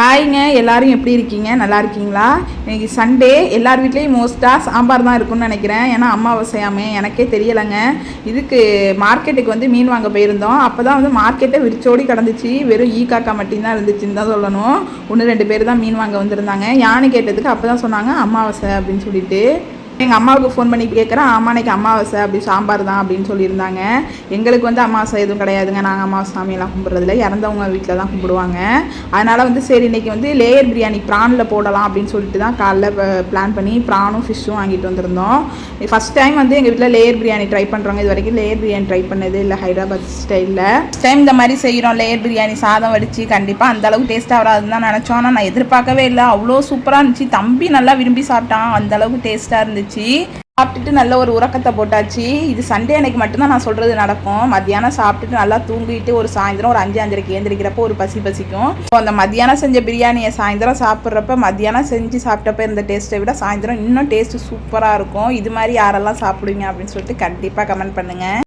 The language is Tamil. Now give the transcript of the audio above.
ஹாய்ங்க எல்லாரும் எப்படி இருக்கீங்க? நல்லா இருக்கீங்களா? இன்னைக்கு சண்டே எல்லார் வீட்லேயும் மோஸ்ட்டாக சாம்பார் தான் இருக்கும்னு நினைக்கிறேன். ஏன்னா அமாவாசையாமே எனக்கே தெரியலைங்க. இதுக்கு மார்க்கெட்டுக்கு வந்து மீன் வாங்க போயிருந்தோம். அப்போ தான் வந்து மார்க்கெட்டை விரிச்சோடி கடந்துச்சு. வெறும் ஈ காக்கா மட்டும்தான் இருந்துச்சுன்னு தான் சொல்லணும். ஒன்று ரெண்டு பேர் தான் மீன் வாங்க வந்திருந்தாங்க. யானை கேட்டதுக்கு அப்போ தான் சொன்னாங்க அம்மாவாசை அப்படின்னு சொல்லிட்டு. எங்கள் அம்மாவுக்கு ஃபோன் பண்ணி கேட்குறேன் ஆமாம் அன்றைக்கி அமாவாசை அப்படி சாம்பார் தான் அப்படின்னு சொல்லியிருந்தாங்க. எங்களுக்கு வந்து அமாவாசை எதுவும் கிடையாதுங்க. நாங்கள் அமாவாசை சாமியெல்லாம் கும்பிட்றதில்ல. இறந்தவங்க வீட்டில் தான் கும்பிடுவாங்க. அதனால் வந்து சரி இன்னைக்கு வந்து லேயர் பிரியாணி ப்ரானில் போடலாம் அப்படின்னு சொல்லிட்டு தான் காலைல பிளான் பண்ணி ப்ரானும் ஃபிஷ்ஷும் வாங்கிட்டு வந்திருந்தோம். ஃபஸ்ட் டைம் வந்து எங்கள் வீட்டில் லேயர் பிரியாணி ட்ரை பண்ணுறோங்க இது வரைக்கும் லேயர் பிரியாணி ட்ரை பண்ணது இல்லை ஹைதராபாத் ஸ்டைலில் டைம் இந்த மாதிரி செய்கிறோம் லேயர் பிரியாணி சாதம் வடித்து கண்டிப்பாக அந்த அளவுக்கு டேஸ்ட்டாக வராதுன்னு தான் நினச்சோம். ஆனால் நான் எதிர்பார்க்கவே இல்லை. அவ்வளோ சூப்பராக இருந்துச்சு. தம்பி நல்லா விரும்பி சாப்பிட்டான். அந்த அளவுக்கு டேஸ்ட்டாக இருந்துச்சு. சாப்பிட்டுட்டு நல்ல ஒரு உறக்கத்தை போட்டாச்சு. இது சண்டே அன்னைக்கு மட்டும்தான் நான் சொல்கிறது நடக்கும். மத்தியானம் சாப்பிட்டுட்டு நல்லா தூங்கிட்டு ஒரு சாயந்தரம் ஒரு அஞ்சு அஞ்சரைக்கு ஏந்திரிக்கிறப்போ ஒரு பசி பசிக்கும். ஸோ அந்த மத்தியானம் செஞ்ச பிரியாணியை சாயந்தரம் சாப்பிட்றப்ப மத்தியானம் செஞ்சு சாப்பிட்டப்ப இந்த டேஸ்ட்டை விட சாயந்தரம் இன்னும் டேஸ்ட்டு சூப்பராக இருக்கும். இது மாதிரி யாரெல்லாம் சாப்பிடுவீங்க அப்படின்னு சொல்லிட்டு கண்டிப்பாக கமெண்ட் பண்ணுங்கள்